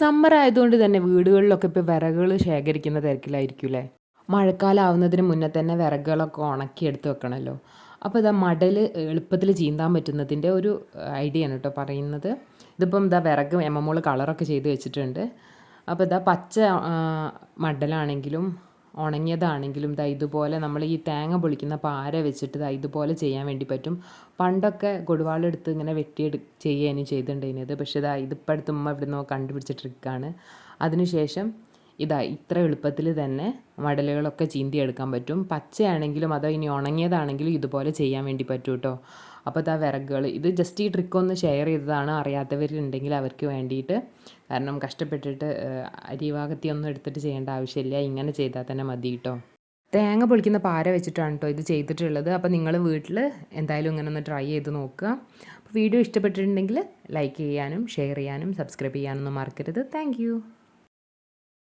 Summer ആയതുകൊണ്ട് തന്നെ വീടുകളിലൊക്കെ ഇപ്പോൾ വിറകുകൾ ശേഖരിക്കുന്ന തിരക്കിലായിരിക്കും അല്ലേ മഴക്കാലം ആവുന്നതിന് മുന്നേ തന്നെ വിറകുകളൊക്കെ ഉണക്കി എടുത്ത് വെക്കണമല്ലോ അപ്പോൾ ഇതാ മടൽ എളുപ്പത്തിൽ ചീന്താൻ പറ്റുന്നതിന്റെ ഒരു ഐഡിയ ആണ് കേട്ടോ പറയുന്നത്. ഇതിപ്പം ഇതാ വിറക് എമ്മമോൾ കളറൊക്കെ ചെയ്ത് വെച്ചിട്ടുണ്ട്. അപ്പോൾ ഇതാ പച്ച മടലാണെങ്കിലും ഉണങ്ങിയതാണെങ്കിലും ദാ ഇതുപോലെ നമ്മൾ ഈ തേങ്ങ പൊളിക്കുന്ന പാര വെച്ചിട്ട് ദാ ഇതുപോലെ ചെയ്യാൻ വേണ്ടി പറ്റും. പണ്ടൊക്കെ കൊടുവാളെടുത്ത് ഇങ്ങനെ വെട്ടിയെടു ചെയ്യുകയാണ് ചെയ്തിട്ടുണ്ടായിരുന്നത് പക്ഷേ ദാ ഇതിപ്പോൾ ഉമ്മ ഇവിടുന്ന് കണ്ടുപിടിച്ച ട്രിക്കാണ് അതിനുശേഷം ഇതാ ഇത്ര എളുപ്പത്തിൽ തന്നെ മടലുകളൊക്കെ ചീന്തിയെടുക്കാൻ പറ്റും. പച്ചയാണെങ്കിലും അതോ ഇനി ഉണങ്ങിയതാണെങ്കിലും ഇതുപോലെ ചെയ്യാൻ വേണ്ടി പറ്റും കേട്ടോ അപ്പോൾ ഇതാ വിറകുകൾ ഇത് ജസ്റ്റ് ഈ ട്രിക്ക് ഒന്ന് ഷെയർ ചെയ്തതാണ് അറിയാത്തവരുണ്ടെങ്കിൽ അവർക്ക് വേണ്ടിയിട്ട് കാരണം കഷ്ടപ്പെട്ടിട്ട് അരിവാകത്തി ഒന്നും എടുത്തിട്ട് ചെയ്യേണ്ട ആവശ്യമില്ല. ഇങ്ങനെ ചെയ്താൽ തന്നെ മതി കേട്ടോ തേങ്ങ പൊളിക്കുന്ന പാര വെച്ചിട്ടാണ് കേട്ടോ ഇത് ചെയ്തിട്ടുള്ളത്. അപ്പോൾ നിങ്ങൾ വീട്ടിൽ എന്തായാലും ഇങ്ങനെ ഒന്ന് ട്രൈ ചെയ്ത് നോക്കുക. അപ്പോൾ വീഡിയോ ഇഷ്ടപ്പെട്ടിട്ടുണ്ടെങ്കിൽ ലൈക്ക് ചെയ്യാനും ഷെയർ ചെയ്യാനും സബ്സ്ക്രൈബ് ചെയ്യാനൊന്നും മറക്കരുത്. താങ്ക്